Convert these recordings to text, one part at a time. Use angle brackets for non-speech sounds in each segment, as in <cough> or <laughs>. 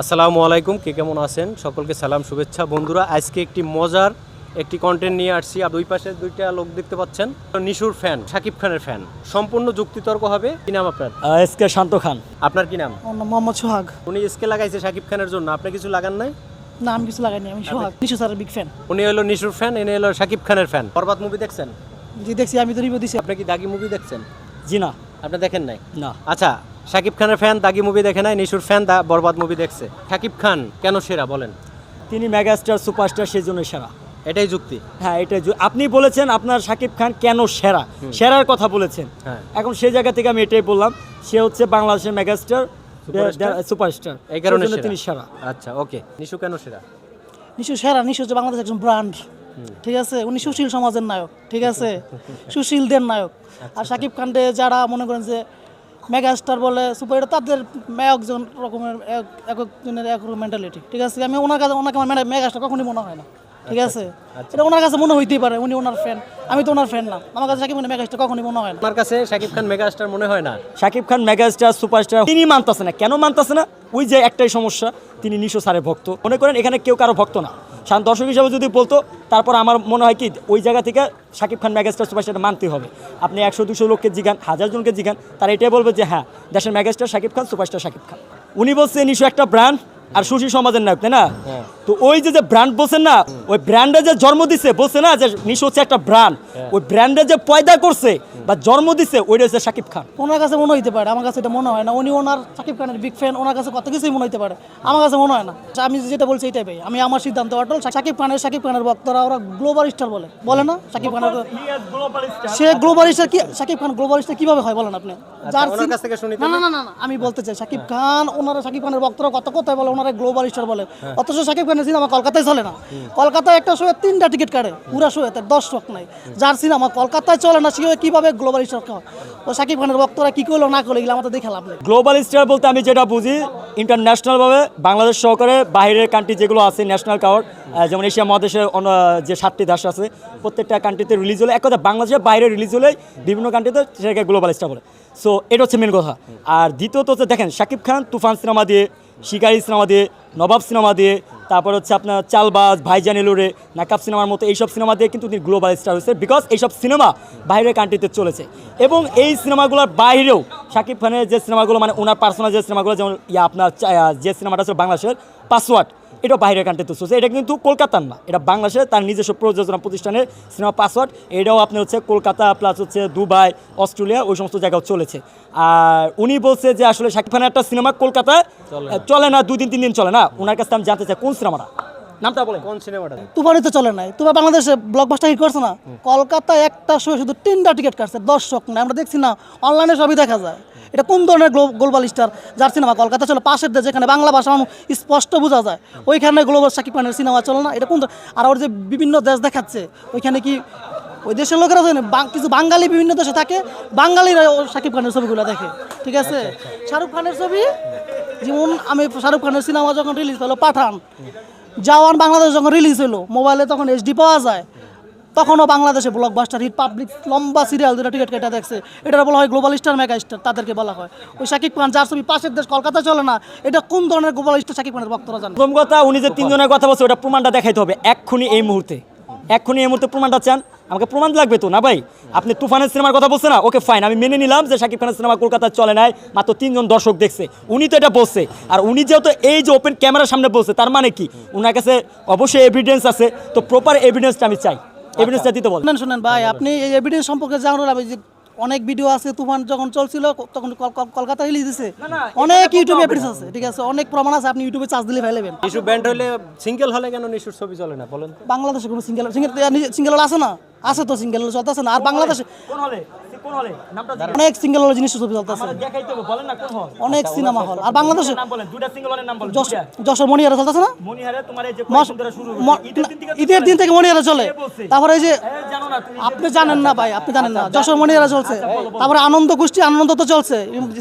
আসসালামু আলাইকুম কে কেমন আছেন? সকলকে সালাম শুভেচ্ছা। বন্ধুরা আজকে একটি মজার একটি কন্টেন্ট নিয়ে আসছি। আর দুই পাশে দুইটা লোক দেখতে পাচ্ছেন। নিশুর ফ্যান সাকিব খানের ফ্যান সম্পূর্ণ যুক্তিতর্ক হবে। কি নাম আপনার? S K Shanto Khan. আপনার কি নাম? আমার নাম মোহাম্মদ সোহাগ। উনি এসকে লাগাইছে সাকিব খানের জন্য। আপনি কিছু লাগান নাই? না আমি কিছু লাগাইনি। আমি সোহাগ। নিশু স্যারের বিগ ফ্যান উনি হলো নিশুর ফ্যান এনে হলো সাকিব খানের ফ্যান বরবাদ মুভি দেখছেন? জি দেখছি। আমি তো রিভিউ দিছি। আপনি কি দাগি মুভি দেখছেন? জি না। আপনি দেখেন নাই? না। আচ্ছা সাকিব খানের ফ্যান দাগি মুভি দেখে নাই নিশুর ফ্যান দা বরবাদ মুভি দেখছে। সাকিব খান কেন সেরা বলেন? তিনি মেগাস্টার সুপারস্টার সেই জন্য সেরা। এটাই যুক্তি। হ্যাঁ এটাই আপনি বলেছেন আপনার শাকিব খান কেন সেরা? সেরার কথা বলেছেন। হ্যাঁ। এখন সেই জায়গা থেকে আমি এটাই বললাম সে হচ্ছে বাংলাদেশের মেগাস্টার সুপারস্টার? এই কারণে তিনি সেরা। আচ্ছা ওকে। নিশু কেন সেরা? নিশু সেরা নিশু হচ্ছে বাংলাদেশ একজন ব্র্যান্ড ঠিক আছে? উনি সুশীল সমাজের নায়ক ঠিক আছে? <laughs> সুশীলদের নায়ক। আর সাকিব খানকে যারা মনে করেন যে মেগা স্টার বলে সুপার হিরো তাদের একজন রকমের এক- এক একজনের এক রকম মেন্টালিটি ঠিক আছে? আমি ওনার কাছে ওনাকে আমার মেগা স্টার কখনই মনে হয় না ঠিক আছে? এটা ওনার কাছে মনে হইতেই পারে উনি ওনার ফ্যান আমি তো ওনার ফ্যান না। আমার কাছে সাকিব মেগা স্টার কখনই মনে হয় না। আপনার কাছে সাকিব খান মেগাস্টার মনে হয় না। শাকিব খান মেগাস্টার সুপারস্টার তিনি মানতেছে না। কেন মানতেছে না? ওই যে একটাই সমস্যা তিনি নিশো সারের ভক্ত। মনে করেন এখানে কেউ কারও ভক্ত না। সাধারণ দর্শক হিসাবে যদি বলতো তারপর আমার মনে হয় কি ওই জায়গা থেকে শাকিব খান মেগাস্টার সুপারস্টার মানতে হবে। আপনি একশো দুশো লোককে জিগান হাজার জনকে জিগান তারা এটাই বলবে যে হ্যাঁ দেশের মেগাস্টার শাকিব খান সুপারস্টার শাকিব খান। উনি বলছে নিশো একটা ব্র্যান্ড আর সুশী সমাজের নায়ক তাই না? তো ওই যে যে ব্র্যান্ড বলছেন না ওই ব্র্যান্ডে যে জন্ম দিছে বলছে না যে নিশো হচ্ছে একটা ব্র্যান্ড ওই ব্র্যান্ডে যে পয়দা করছে বা জন্ম দিছে ওইটা হচ্ছে শাকিব খান। ওনার কাছে মনে হইতে পারে আমার কাছে এটা মনে হয় না। উনি ওনার সাকিব খানের বিগ ফ্যান ওনার কাছে কত কিছুই মনে হইতে পারে। আমার কাছে মনে হয় না। আচ্ছা, আমি যেটা বলছি এটাই ভাই আমি আমার সিদ্ধান্ত অটল। সাকিব খানের সাকিব খানের বক্তরা ওরা গ্লোবাল স্টার বলে। বলে না? সাকিব খানের সে গ্লোবাল স্টার কি সাকিব খান গ্লোবাল স্টার কীভাবে হয় বলেন আপনি? যার কাছ থেকে শুনি না না না আমি বলতে চাই সাকিব খান ওনারা সাকিব খানের বক্তরা কত কথায় বলে ওনারা গ্লোবাল স্টার বলে। অথচ সাকিব খানের সিনেমা কলকাতায় চলে না। কলকাতায় একটা শোয়ে তিনটা টিকিট কাটে পুরা শোয়ে তার দশ শখ নাই। যার সিনেমা কলকাতায় চলে না সে কীভাবে গ্লোবাল স্টার ও সাকিব খানের বক্তরা কি করল, না করল, এগুলো আমাদের দেখে লাভ গ্লোবাল স্টার বলতে আমি যেটা বুঝি ইন্টারন্যাশনালভাবে বাংলাদেশ সহকারে বাইরের কান্ট্রি যেগুলো আছে ন্যাশনাল কাওয়ার যেমন এশিয়া মহাদেশের যে সাতটি দেশ আছে, প্রত্যেকটা কান্ট্রিতে রিলিজ হলে, এক কথা বাংলাদেশের বাইরে রিলিজ হলে বিভিন্ন কান্ট্রিতে সেটাকে গ্লোবাল স্টার বলে। সো এটা হচ্ছে মেন কথা। আর দ্বিতীয়ত হচ্ছে, দেখেন শাকিব খান তুফান সিনেমা দিয়ে, শিকারি সিনেমা দিয়ে নবাব সিনেমা দিয়ে, তারপর হচ্ছে আপনার চালবাজ ভাইজান এলুরে নাকাব সিনেমার মতো এইসব সিনেমা দিয়ে কিন্তু তিনি গ্লোবাল স্টার হয়েছে বিকজ এইসব সিনেমা বাইরের কান্ট্রিতে চলেছে। এবং এই সিনেমাগুলোর বাইরেও শাকিব খানের যে সিনেমাগুলো মানে ওনার পার্সোনাল যে সিনেমাগুলো, যেমন আপনার যে সিনেমাটা আছে বাংলাদেশের পাসওয়ার্ড এটা বাইরের কান্ট্রিতে চলছে। এটা কিন্তু কলকাতার না। এটা বাংলাদেশের তার নিজস্ব প্রযোজনা প্রতিষ্ঠানের সিনেমা পাসওয়ার্ড এটাও আপনার হচ্ছে কলকাতা প্লাস হচ্ছে দুবাই অস্ট্রেলিয়া ওই সমস্ত জায়গাও চলেছে। আর উনি বলছে যে আসলে শাকিব খানের একটা সিনেমা কলকাতায় চলে না। দুই দিন তিন দিন চলে না। ওনার কাছে আমি জানতে চাই কোন সিনেমাটা নামটা বলেন। কোন সিনেমাটা তুফানি তো চলে নাই। তুফা বাংলাদেশে ব্লকবাস্টার হিট করছে না? কলকাতায় একটা শো শুধু তিনটা টিকিট কাটছে দর্শক না আমরা দেখছি না অনলাইনে সবই দেখা যায়। এটা কোন ধরনের গ্লোবাল স্টার যার সিনেমা কলকাতা চলে, পাশের দেশ যেখানে বাংলা ভাষা স্পষ্ট বোঝা যায়। ওইখানে গ্লোবাল সাকিব খানের সিনেমা চলে না? এটা কোন আর ওর যে বিভিন্ন দেশ দেখাচ্ছে, ওইখানে কি ওই দেশের লোকেরা জানে? কিছু বাঙালি বিভিন্ন দেশে থাকে, বাঙালিরা সাকিব খানের ছবিগুলো দেখে। ঠিক আছে? শাহরুখ খানের ছবি? যেমন আমি শাহরুখ খানের সিনেমা যখন রিলিজ হলো, পাঠান। জওয়ান বাংলাদেশ যখন রিলিজ হলো মোবাইলে তখন এইচডি পাওয়া যায়। তখনও বাংলাদেশে ব্লকবাস্টার হিট পাবলিক লম্বা সিরিয়াল দুটা টিকিট কেটে দেখছে। এটা বলা হয় গ্লোবাল স্টার মেগা স্টার তাদেরকে বলা হয়। ওই শাকিব খান, যার ছবি পাশের দেশ কলকাতা চলে না, এটা কোন ধরনের গ্লোবাল স্টার শাকিব খানের বক্তরা জানে? প্রথম কথা, উনি যে তিনজনের কথা বলছে, ওটা প্রমাণটা দেখাইতে হবে। এক্ষুনি এই মুহূর্তে। এক্ষুনি এই মুহূর্তে প্রমাণটা চান। আমাকে প্রমাণ লাগবে তো, না ভাই? আপনি তুফানের সিনেমার কথা বলছেন না? ওকে ফাইন আমি মেনে নিলাম যে শাকিব খানের সিনেমা কলকাতায় চলে নাই, মাত্র তিনজন দর্শক দেখছে। উনি তো এটা বলছে। আর উনি যেহেতু এই যে ওপেন ক্যামেরার সামনে বলছে, তার মানে কি? ওনার কাছে অবশ্যই এভিডেন্স আছে। তো প্রপার এভিডেন্সটা আমি চাই। এভিডেন্সটা দিতে বলেন শুনেন ভাই আপনি এই এভিডেন্স সম্পর্কে জানুন আমি যে অনেক ভিডিও আছে তুফান যখন চলছিল তখন কল- কল- কলকাতা রিলিজ দিছে। অনেক ইউটিউবে এভিডেন্স আছে ঠিক আছে? অনেক প্রমাণ আছে আপনি ইউটিউবে চার্জ দিলে ফেলেবেন। ইস্যু ব্যান্ড হলে সিঙ্গেল হলে কেন নিশুর ছবি চলে না বলেন তো? বাংলাদেশে কোনো সিঙ্গেল সিঙ্গেল সিঙ্গেল আছে না? আছে তো সিঙ্গেল চলতেছে না। আর বাংলাদেশে কোন হলে? কোন হলে? নামটা অনেক সিঙ্গেল হল জিনিস ছবি চলতেছে দেখাইতে হবে বলেন না কোন হল? অনেক সিনেমা হল। আর বাংলাদেশে নাম বলেন দুইটা সিঙ্গেল হলের নাম বলেন যশোর মনিহারে চলতেছে না? মনিহারে তোমার এই যে কয়েকদিন ধরে শুরু ঈদের দিন থেকে মনিহারে চলে। তারপরে এই যে আপনি জানেন না ভাই আপনি জানেন না। যশোর মনিহারে চলছে। তারপরে আনন্দ গোষ্ঠী আনন্দ তো চলছে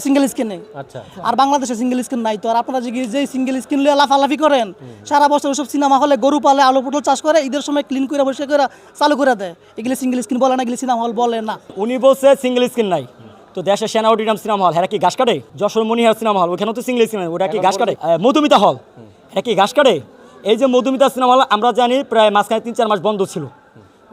সিঙ্গেল স্ক্রিনে আচ্ছা আর বাংলাদেশে সিঙ্গেল স্ক্রিন নাই তো। আর আপনারা যে যেই সিঙ্গেল স্ক্রিন লিয়ে লাফালাফি করেন সারা বছর ওসব সিনেমা হলে গরু পালে আলু পটল চাষ করে ঈদের সময় ক্লিন করে বসে করে চালু করে দেয়। এগুলি সিঙ্গেল স্ক্রিন বলে না এগুলি সিনেমা হল বলে না। উনি বলছে সিঙ্গেল স্ক্রিন নাই। তো দেশের সেনা অডিটাম সিনেমা হল হ্যাঁ কি ঘাস কাটে? যশোর মনিহার সিনেমা হল ওখানে তো সিঙ্গেল সিনেমা ওটা কি ঘাস কাটে? মধুমিতা হল হ্যাঁ কি ঘাস কাটে? এই যে মধুমিতা সিনেমা হল আমরা জানি প্রায় মাঝখানে তিন চার মাস বন্ধ ছিল।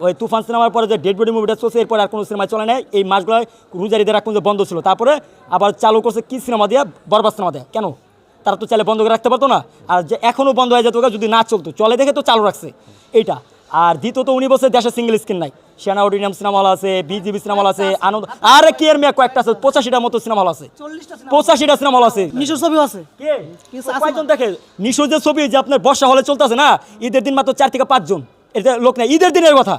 ওই তুফান সিনেমার পরে যে ডেড বডি মুভিটা চলছে এরপর আর কোনো সিনেমা চলে নাই। এই মাসগুলো রুজারিদের এখন যে বন্ধ ছিল তারপরে আবার চালু করছে কি সিনেমা দিয়া? বরবাদ সিনেমা দেয়। কেন? তারা তো চাইলে বন্ধ করে রাখতে পারতো না। আর যে এখনও বন্ধ হয়ে যেত যদি না চলতো চলে দেখে তো চালু রাখছে। এইটা। আর দ্বিতীয়ত উনি বলছে দেশে সিঙ্গেল স্ক্রিন নাই। সেনা অডিনিয়াম সিনেমা হল আছে বিজিবি সিনেমা হল আছে আনন্দ আর কি এর মেয়ে কয়েকটা আছে? পঁচাশিটার মতো সিনেমা হল আছে। পঁচাশিটা সিনেমা হল আছে। নিশুর ছবিও আছে। কে? কিছু তো আছে কয়জন দেখে? নিশোর যে ছবি যে আপনার বর্ষা হলে চলতেছে না ঈদের দিন মাত্র চার থেকে পাঁচজন। এটা লোক নাই ঈদের দিনের কথা।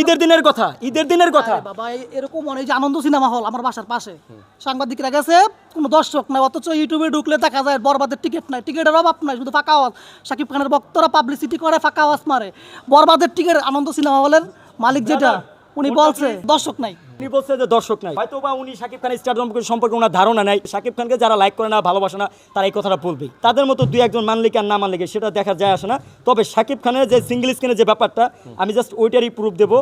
ঈদের দিনের কথা ঈদের দিনের কথা। বাবা এরকম অনেক যে আনন্দ সিনেমা হল আমার বাসার পাশে। সাংবাদিকরা গেছে কোনো দর্শক নাই অথচ ইউটিউবে ঢুকলে দেখা যায় বরবাদের টিকিট নাই। টিকিটের অভাব নাই শুধু ফাঁকা আওয়াজ। শাকিব খানের বক্তরা পাবলিসিটি করে ফাঁকা আওয়াজ মারে। বরবাদের টিকিট আনন্দ সিনেমা হলের মালিক যেটা উনি বলছে দর্শক নাই। উনি বলছে যে দর্শক নাই। হয়তো বা উনি শাকিব খানের স্টার সম্পর্কে ওনার ধারণা নাই। শাকিব খানকে যারা লাইক করে না ভালোবাসে না তারা এই কথাটা বলবেই তাদের মতো দুই একজন মানলে কি আর না মানলে কি সেটা দেখা যায় আসে না। তবে শাকিব খানের যে সিঙ্গেল স্ক্রিনের যে ব্যাপারটা আমি জাস্ট ওইটারই প্রুফ দেবো।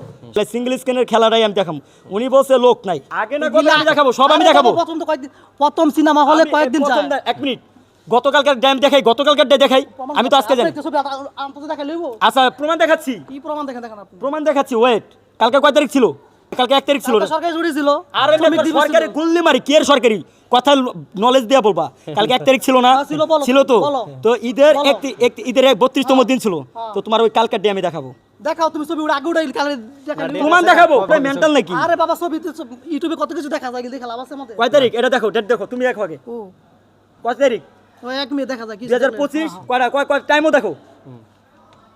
সিঙ্গেল স্ক্রিনের খেলাটাই আমি দেখাবো। উনি বলছে লোক নাই। আগে না করলে আমি দেখাবো সব আমি দেখাবো। প্রথম তো কয়েকদিন প্রথম সিনেমা হলে কয়েকদিন এক মিনিট গতকালকার ড্যাম দেখাই গতকালকার ডে দেখাই আমি তো আজকে জানি। ছবি আচ্ছা প্রমাণ দেখাচ্ছি। কি প্রমাণ দেখেন দেখেন আপনি? প্রমাণ দেখাচ্ছি ওয়েট কালকে কয় তারিখ ছিল? কালকে এক তারিখ ছিল সরকারি ছুটি ছিল। আর সরকারি গুল্লি মারি কি এর সরকারি? কথা নলেজ দিয়া বলবা। কালকে এক তারিখ ছিল না? হ্যাঁ, ছিল, তো? তো ঈদের একটি ঈদের এক বত্রিশতম দিন ছিল। তো তোমার ওই কালকার ডে আমি দেখাবো। দেখাও তুমি ছবি আগে উড়াই কালে লইবো। প্রমাণ দেখাবো মেন্টাল নাকি? আরে বাবা ছবিতে সব- ইউটিউবে কত কিছু দেখা যায় দেখা লাভ আছে আমাদের কয় তারিখ? এটা দেখো ডেট দেখো তুমি দেখো আগে। ও। কয় তারিখ? এক মিনিট দেখা যায় কি দুই হাজার পঁচিশ কয়টা কয় কয় টাইমও দেখো।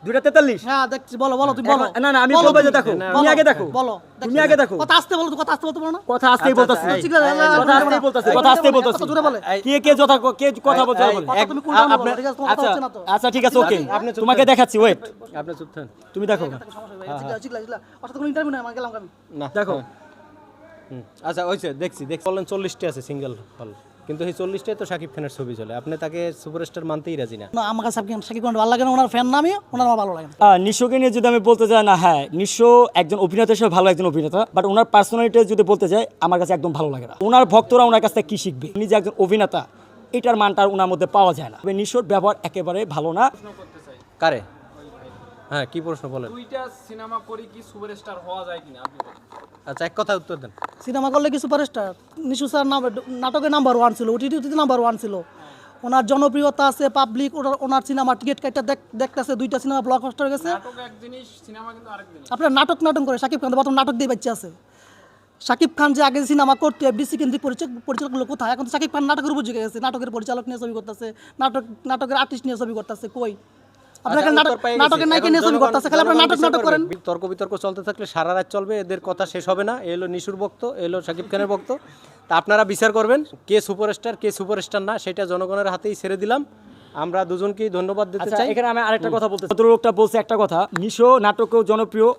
দুইটা তেতাল্লিশ। হ্যাঁ দেখছি বলো বলো তুমি বলো। না না আমি বলব যে দেখো তুমি আগে দেখো। বলো তুমি আগে দেখো। কথা আসতে বলো কথা আসতে বলতে পারো না। কথা আসতেই বলতেছি। এই, ঠিক আছে, কথা আসতেই বলতেছি। কথা আসতেই বলতেছি। জোরে বলে কে কে যথা কে কথা বলতে এই, বলে কথা এক- তুমি কোনটা বলো, ঠিক আছে, আচ্ছা হচ্ছে না তো। আচ্ছা ঠিক আছে ওকে। তোমাকে দেখাচ্ছি ওয়েট আপনি চুপ থাকেন তুমি দেখো। আমার গেলাম আমি। না দেখো। আচ্ছা ওইছে দেখছি দেখছি। বললেন চল্লিশটি আছে সিঙ্গেল হল। কিন্তু এই চল্লিশটাই তো শাকিব খানের ছবি চলে। আপনি তাকে সুপারস্টার মানতেই রাজি না। না, আমার কাছে শাকিব- শাকিব খান ভালো লাগে না, ওনার fan নামে ওনার আমার ভালো লাগে না। নিশোকে নিয়ে যদি আমি বলতে চাই না হ্যাঁ নিশো একজন অভিনেতা হিসেবে ভালো একজন অভিনেতা বাট ওনার পার্সোনালিটি যদি বলতে চাই আমার কাছে একদম ভালো লাগে না। ওনার ভক্তরা ওনার কাছ থেকে কি শিখবে? উনি যে একজন অভিনেতা এটার মানটা আর ওনার মধ্যে পাওয়া যায় না। তবে নিশোর ব্যবহার একেবারে ভালো না। কারে? হ্যাঁ কি প্রশ্ন বলেন? দুইটা সিনেমা করে কি সুপারস্টার হওয়া যায় কিনা আপনি আচ্ছা এক কথা উত্তর দেন। সিনেমা করলে কি সুপারস্টার? নিশু স্যার নাটকে নাম্বার ওয়ান ছিল ওটিটিতে নাম্বার ওয়ান ছিল। ওনার জনপ্রিয়তা আছে পাবলিক ওনার ওনার সিনেমা টিকিট কাটটা দেখতেছে দুইটা সিনেমা ব্লক হয়ে গেছে। নাটক এক জিনিস সিনেমা কিন্তু আরেক জিনিস। আপনার নাটক নাটক করে শাকিব খান বর্তমান নাটক দিয়ে বাচ্চা আছে। শাকিব খান যে আগে সিনেমা করতে এফডিসি কেন্দ্রিক পরিচালক পরিচালকগুলো কোথায়? এখন তো শাকিব খান নাটকের উপর ঝুঁকে গেছে নাটকের পরিচালক নিয়ে ছবি করতেছে নাটক নাটকের আর্টিস্ট নিয়ে ছবি করতেছে কই? আপনার আচ্ছা, নাটক উত্তর পেয়ে গেছি। নাটকের নায়িকা নিয়ে ছবি করতেছে খালি আপনার নাটক নাটক করেন। তর্ক বিতর্ক চলতে থাকলে সারা রাত চলবে এদের কথা শেষ হবে না। এলো নিশুর বক্ত এলো শাকিব খানের বক্ত তা আপনারা বিচার করবেন কে সুপারস্টার কে সুপারস্টার না সেটা জনগণের হাতেই ছেড়ে দিলাম। আমরা দুজনকেই ধন্যবাদ দিতে আচ্ছা চাই। এখানে আমি আরেকটা কথা বলতে লোকটা বলছে একটা কথা নিশো নাটকেও জনপ্রিয়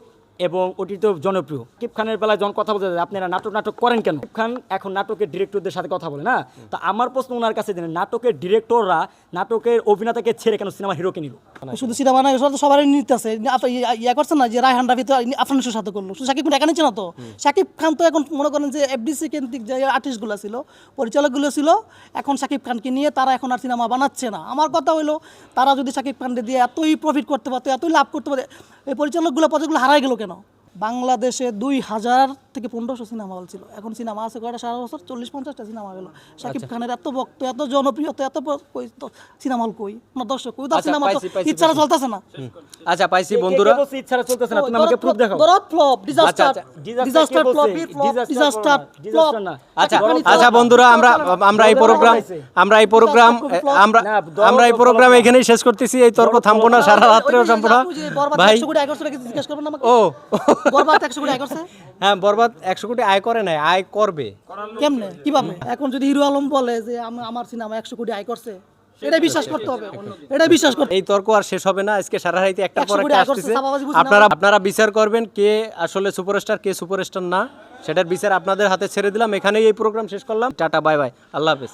এবং ওটিতেও জনপ্রিয়। কিপ খানের বেলায় যখন কথা বলতে যায়, আপনারা নাটক নাটক করেন কেন? কিপ খান এখন নাটকের ডিরেক্টরদের সাথে কথা বলে না? তো আমার প্রশ্ন ওনার কাছে যে নাটকের ডিরেক্টররা নাটকের অভিনেতাকে ছেড়ে কেন সিনেমা হিরোকে নিল? শুধু সিনেমা বানায় তো সবারই নিতে আছে। আপনি ইয়া- করছেন না যে রায়হান রাফি তো আফরানুসের সাথে করল। শুধু শাকিব খান একা নিচ্ছে না তো? শাকিব খান তো এখন মনে করেন যে এফডিসি কেন্দ্রিক যে আর্টিস্টগুলো ছিল পরিচালকগুলো ছিল এখন শাকিব খানকে নিয়ে তারা এখন আর সিনেমা বানাচ্ছে না। আমার কথা হলো তারা যদি শাকিব খানকে দিয়ে এতই প্রফিট করতে পারতো এতই লাভ করতে পারতো এই পরিচালকগুলো পদগুলো হারাই গেল কেন? বাংলাদেশে দুই হাজার থেকে পনেরোশো সিনেমা হল ছিল। এখন সিনেমা আছে কয়টা? সারা বছর চল্লিশ পঞ্চাশটা সিনেমা গেল শাকিব খানের এত ভক্ত এত জনপ্রিয়তা এত সিনেমা হল কই? না দর্শক কই তো আচ্ছা, সিনেমা তো চলতেছে না। আচ্ছা পাইছি বন্ধুরা। ইচ্ছা চলতেছে না? তুমি আমাকে প্রুফ দেখাও। দরদ ফ্লপ ডিজাস্টার আচ্ছা, ডিজাস্টার ফ্লপ ডিজাস্টার ফ্লপ আচ্ছা আচ্ছা বন্ধুরা আমরা আমরা এই প্রোগ্রাম আমরা এই প্রোগ্রাম আমরা আমরা এই প্রোগ্রাম এখানেই শেষ করতেছি এই তর্ক থামবো না সারা রাত্রেও থামবো না। ভাই। জিজ্ঞেস করবেন আমাকে? ও। বরবাদ একশো কোটি আয় করছে? হ্যাঁ বরবাদ একশো কোটি আয় করে নাই আয় করবে। কেমনে? কীভাবে? এখন যদি হিরো আলম বলে যে আমার সিনেমা একশো কোটি আয় করছে এটা বিশ্বাস করতে হবে। এটা বিশ্বাস করতে এই তর্ক আর শেষ হবে না। আজকে সারা রাইতে একটা পর একটা আসতেছে। চাপাবাজি বুঝি না। আপনারা আপনারা বিচার করবেন কে আসলে সুপারস্টার কে সুপারস্টার না। সেটার বিচার আপনাদের হাতে ছেড়ে দিলাম। এখানেই এই প্রোগ্রাম শেষ করলাম। Tata bye bye. আল্লাহ হাফেজ।